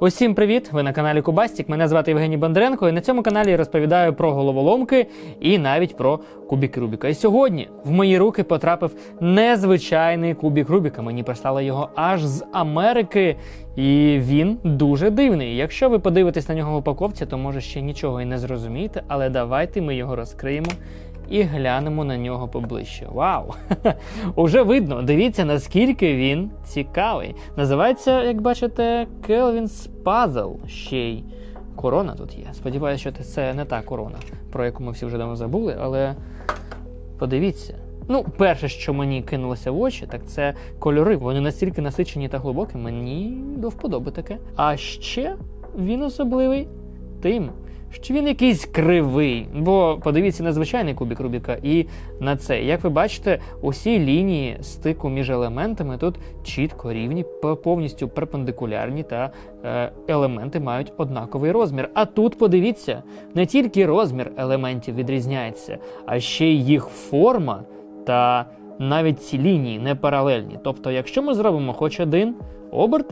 Усім привіт! Ви на каналі Кубастік. Мене звати Євгеній Бондаренко, і на цьому каналі я розповідаю про головоломки і навіть про кубік Рубіка. І сьогодні в мої руки потрапив незвичайний кубік Рубіка. Мені прислали його аж з Америки, і він дуже дивний. Якщо ви подивитесь на нього в упаковці, то може ще нічого і не зрозумієте, але давайте ми його розкриємо. І глянемо на нього поближче. Вау! Уже видно, дивіться, наскільки він цікавий. Називається, як бачите, Kelvin's Puzzle. Ще й корона тут є. Сподіваюся, що це не та корона, про яку ми всі вже давно забули, але подивіться. Ну, перше, що мені кинулося в очі, так це кольори. Вони настільки насичені та глибокі, мені до вподоби таке. А ще він особливий тим, що він якийсь кривий. Бо подивіться на звичайний кубік Рубіка і на це. Як ви бачите, усі лінії стику між елементами тут чітко рівні, повністю перпендикулярні, та е, елементи мають однаковий розмір. А тут подивіться, не тільки розмір елементів відрізняється, а ще й їх форма та навіть ці лінії не паралельні. Тобто, якщо ми зробимо хоч один оберт,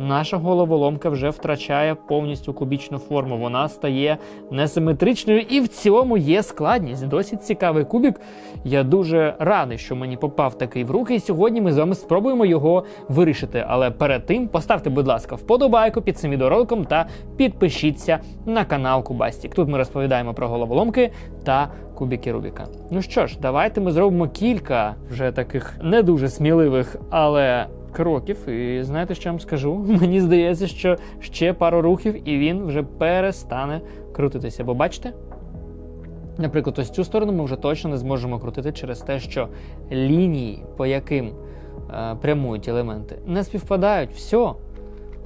наша головоломка вже втрачає повністю кубічну форму. Вона стає несиметричною, і в цьому є складність. Досить цікавий кубік. Я дуже радий, що мені попав такий в руки. І сьогодні ми з вами спробуємо його вирішити. Але перед тим поставте, будь ласка, вподобайку під цим відеороликом та підпишіться на канал Кубастік. Тут ми розповідаємо про головоломки та кубики Рубіка. Ну що ж, давайте ми зробимо кілька вже таких не дуже сміливих, але кроків. І знаєте, що я вам скажу? Мені здається, що ще пару рухів, і він вже перестане крутитися. Бо бачите? Наприклад, ось цю сторону ми вже точно не зможемо крутити через те, що лінії, по яким е, прямують елементи, не співпадають. Все.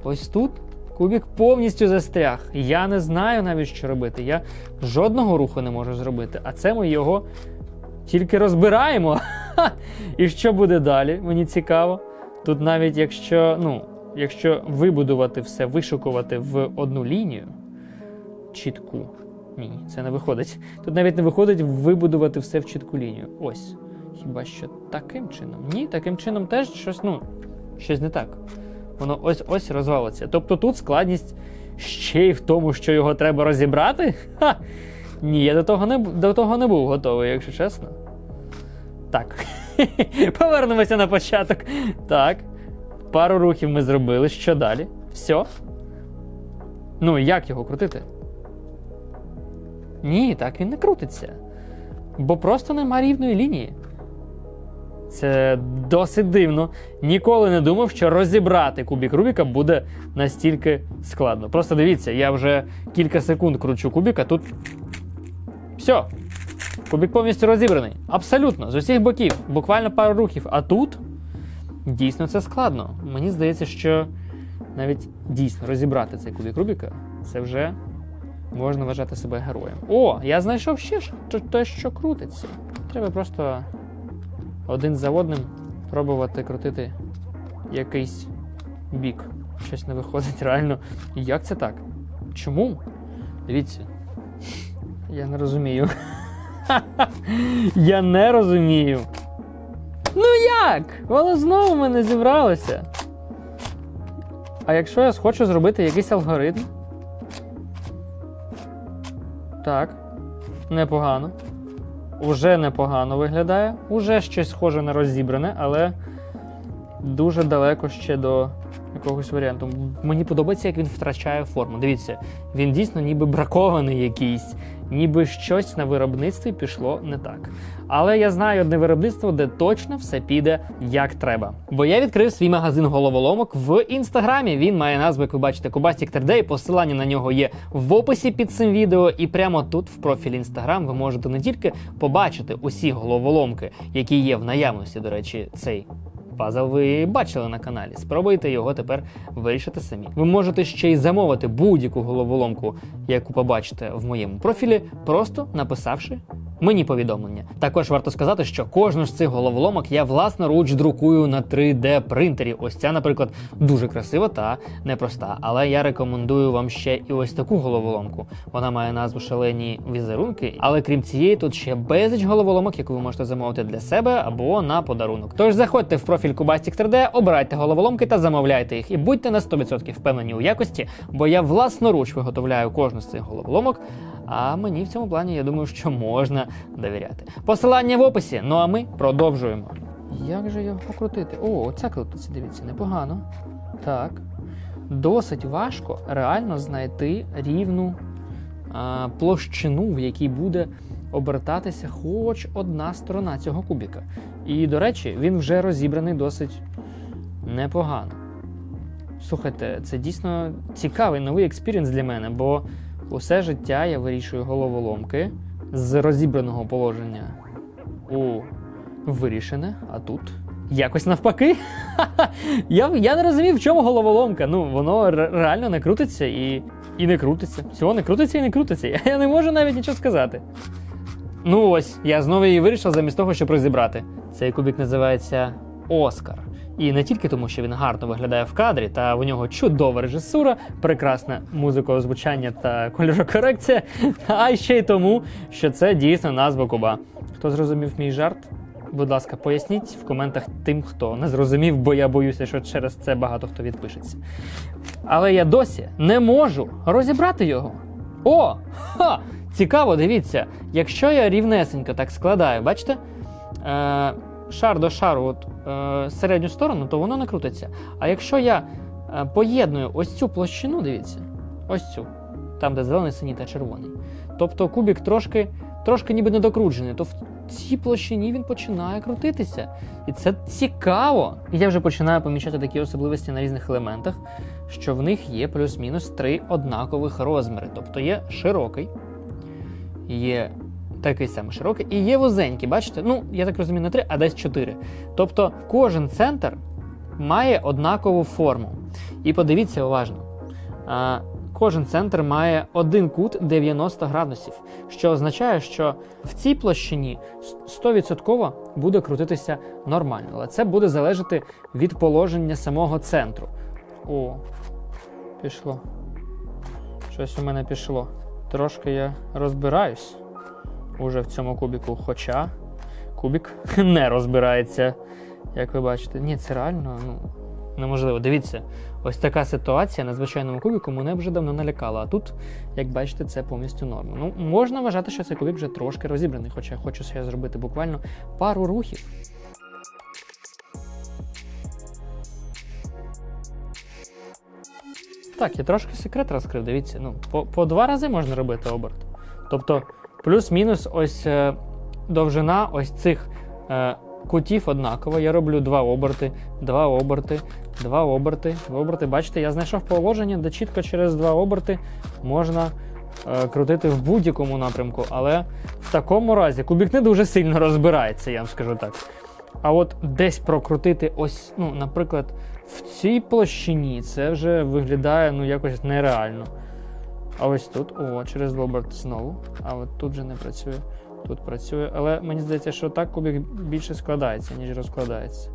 Ось тут кубік повністю застряг. Я не знаю навіть, що робити. Я жодного руху не можу зробити. А це ми його тільки розбираємо. І що буде далі? Мені цікаво. Тут навіть якщо, ну, якщо вибудувати все, вишукувати в одну лінію чітку. Ні, це не виходить. Тут навіть не виходить вибудувати все в чітку лінію. Ось. Хіба що таким чином? Ні, таким чином теж щось, ну, щось не так. Воно ось ось розвалиться. Тобто тут складність ще й в тому, що його треба розібрати? Ха! Ні, я до того не, до того не був готовий, якщо чесно. Так. Повернемося на початок. Так. Пару рухів ми зробили. Що далі? Все. Ну, як його крутити? Ні, так він не крутиться. Бо просто нема рівної лінії. Це досить дивно. Ніколи не думав, що розібрати кубік Рубіка буде настільки складно. Просто дивіться, я вже кілька секунд кручу кубіка, тут. Все. Кубік повністю розібраний. Абсолютно, з усіх боків, буквально пару рухів. А тут дійсно це складно. Мені здається, що навіть дійсно розібрати цей кубік Рубіка це вже можна вважати себе героєм. О, я знайшов ще те, що крутиться. Треба просто один за одним пробувати крутити якийсь бік. Щось не виходить реально. Як це так? Чому? Дивіться. Я не розумію. Я не розумію. Ну як? Воно знову мене зібралося. А якщо я хочу зробити якийсь алгоритм? Так. Непогано. Уже непогано виглядає. Уже щось схоже на розібране, але дуже далеко ще до якогось варіанту. Мені подобається, як він втрачає форму. Дивіться, він дійсно ніби бракований якийсь, ніби щось на виробництві пішло не так. Але я знаю одне виробництво, де точно все піде як треба. Бо я відкрив свій магазин головоломок в інстаграмі. Він має назву, як ви бачите, Кубастік 3D. Посилання на нього є в описі під цим відео. І прямо тут, в профілі інстаграм, ви можете не тільки побачити усі головоломки, які є в наявності. До речі, цей Пазл ви бачили на каналі. Спробуйте його тепер вирішити самі. Ви можете ще й замовити будь-яку головоломку, яку побачите в моєму профілі, просто написавши мені повідомлення. Також варто сказати, що кожну з цих головоломок я власноруч друкую на 3D принтері. Ось ця, наприклад, дуже красива та непроста. Але я рекомендую вам ще і ось таку головоломку. Вона має назву шалені візерунки, але крім цієї, тут ще безліч головоломок, яку ви можете замовити для себе або на подарунок. Тож заходьте в профіль Cubastic 3D, обирайте головоломки та замовляйте їх. І будьте на 100% впевнені у якості, бо я власноруч виготовляю кожну з цих головоломок. А мені в цьому плані я думаю, що можна довіряти. Посилання в описі. Ну а ми продовжуємо. Як же його покрутити? О, ця крутиться, дивіться, непогано. Так. Досить важко реально знайти рівну а, площину, в якій буде обертатися хоч одна сторона цього кубіка. І, до речі, він вже розібраний досить непогано. Слухайте, це дійсно цікавий новий експірієнс для мене, бо усе життя я вирішую головоломки з розібраного положення у вирішене, а тут якось навпаки. я, я не розумів, в чому головоломка. Ну, воно реально не крутиться і, і не крутиться. Всього не крутиться і не крутиться. Я, не можу навіть нічого сказати. Ну ось, я знову її вирішив замість того, щоб розібрати. Цей кубик називається Оскар. І не тільки тому, що він гарно виглядає в кадрі, та у нього чудова режисура, прекрасна музикоозвучання та кольорокорекція, а ще й тому, що це дійсно назва куба. Хто зрозумів мій жарт? Будь ласка, поясніть в коментах тим, хто не зрозумів, бо я боюся, що через це багато хто відпишеться. Але я досі не можу розібрати його. О! Ха! Цікаво, дивіться, якщо я рівнесенько так складаю, бачите? Е, шар до шару от, е, середню сторону, то воно не крутиться. А якщо я е, поєдную ось цю площину, дивіться, ось цю, там, де зелений, синій та червоний. Тобто кубік трошки, трошки ніби не докручений, то в цій площині він починає крутитися. І це цікаво. І я вже починаю помічати такі особливості на різних елементах, що в них є плюс-мінус три однакових розміри. Тобто є широкий, є такий самий широкий, і є вузенький, бачите? Ну, я так розумію, не три, а десь чотири. Тобто кожен центр має однакову форму. І подивіться уважно. А, Кожен центр має один кут 90 градусів, що означає, що в цій площині 100% буде крутитися нормально, але це буде залежати від положення самого центру. О, пішло. Щось у мене пішло. Трошки я розбираюсь уже в цьому кубіку, хоча кубік не розбирається, як ви бачите. Ні, це реально ну, неможливо. Дивіться, ось така ситуація на звичайному кубіку мене вже давно налякала. А тут, як бачите, це повністю норма. Ну, можна вважати, що цей кубік вже трошки розібраний, хоча я хочу ще зробити буквально пару рухів. Так, я трошки секрет розкрив. Дивіться, ну, по, по два рази можна робити оберт. Тобто, плюс-мінус ось е, довжина ось цих е, кутів однакова. Я роблю два оберти, два оберти, два оберти, два оберти. Бачите, я знайшов положення, де чітко через два оберти можна е, крутити в будь-якому напрямку. Але в такому разі кубік не дуже сильно розбирається, я вам скажу так. А от десь прокрутити ось, ну, наприклад, в цій площині це вже виглядає ну, якось нереально. А ось тут, о, через оберт знову. А от тут же не працює. Тут працює. Але мені здається, що так кубик більше складається, ніж розкладається.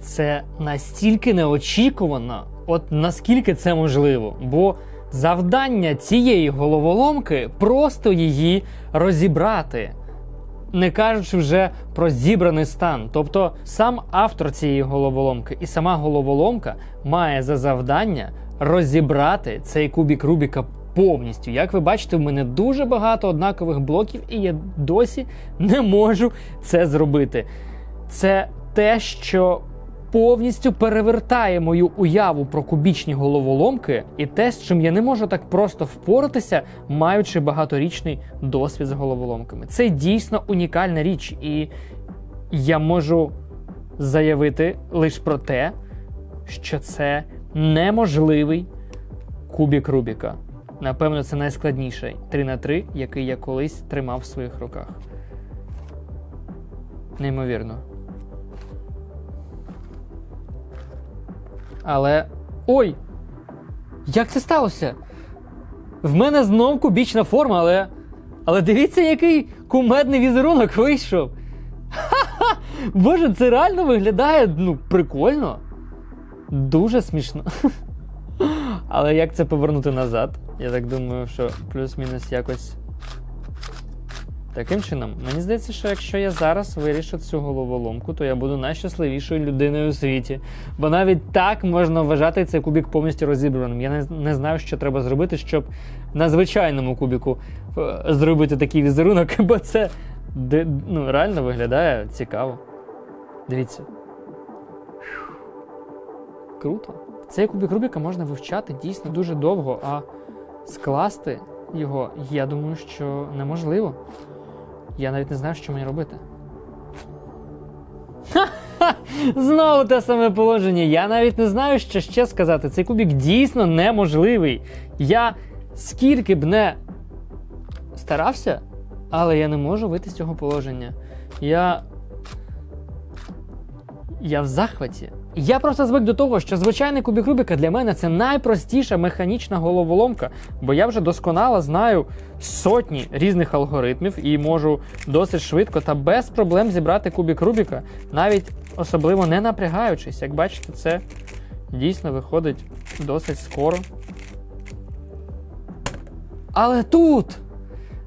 Це настільки неочікувано, от наскільки це можливо. Бо завдання цієї головоломки просто її розібрати не кажучи вже про зібраний стан. Тобто сам автор цієї головоломки і сама головоломка має за завдання розібрати цей кубік Рубіка повністю. Як ви бачите, в мене дуже багато однакових блоків, і я досі не можу це зробити. Це те, що повністю перевертає мою уяву про кубічні головоломки, і те, з чим я не можу так просто впоратися, маючи багаторічний досвід з головоломками. Це дійсно унікальна річ, і я можу заявити лише про те, що це неможливий кубік Рубіка. Напевно, це найскладніший 3 на 3 який я колись тримав в своїх руках. Неймовірно. Але. Ой! Як це сталося? В мене знов кубічна форма, але. Але дивіться, який кумедний візерунок вийшов. Ха-ха! Боже, це реально виглядає ну, прикольно. Дуже смішно. Але як це повернути назад? Я так думаю, що плюс-мінус якось. Таким чином, мені здається, що якщо я зараз вирішу цю головоломку, то я буду найщасливішою людиною у світі. Бо навіть так можна вважати цей кубік повністю розібраним. Я не, не знаю, що треба зробити, щоб на звичайному кубіку е, зробити такий візерунок, бо це ну, реально виглядає цікаво. Дивіться. Круто. Цей кубік Рубіка можна вивчати дійсно дуже довго, а скласти його, я думаю, що неможливо. Я навіть не знаю, що мені робити. Знову те саме положення. Я навіть не знаю, що ще сказати. Цей кубік дійсно неможливий. Я скільки б не старався, але я не можу вийти з цього положення. Я. Я в захваті. Я просто звик до того, що звичайний кубік Рубіка для мене це найпростіша механічна головоломка, бо я вже досконало знаю сотні різних алгоритмів і можу досить швидко та без проблем зібрати кубік Рубіка, навіть особливо не напрягаючись. Як бачите, це дійсно виходить досить скоро. Але тут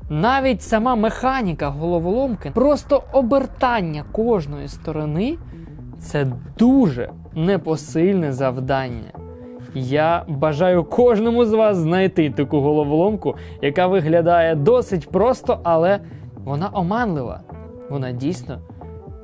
навіть сама механіка головоломки, просто обертання кожної сторони це дуже непосильне завдання. Я бажаю кожному з вас знайти таку головоломку, яка виглядає досить просто, але вона оманлива. Вона дійсно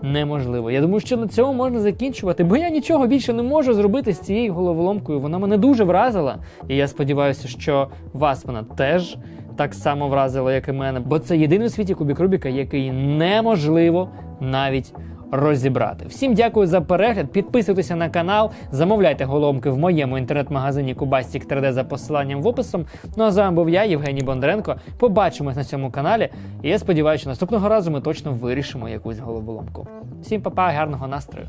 неможлива. Я думаю, що на цьому можна закінчувати, бо я нічого більше не можу зробити з цією головоломкою. Вона мене дуже вразила, і я сподіваюся, що вас вона теж так само вразила, як і мене, бо це єдиний у світі кубік Рубіка, який неможливо навіть розібрати. Всім дякую за перегляд. Підписуйтеся на канал, замовляйте головки в моєму інтернет-магазині Кубастік 3D за посиланням в описом. Ну а з вами був я, Євгеній Бондаренко. Побачимось на цьому каналі. І я сподіваюся, наступного разу ми точно вирішимо якусь головоломку. Всім па-па, гарного настрою!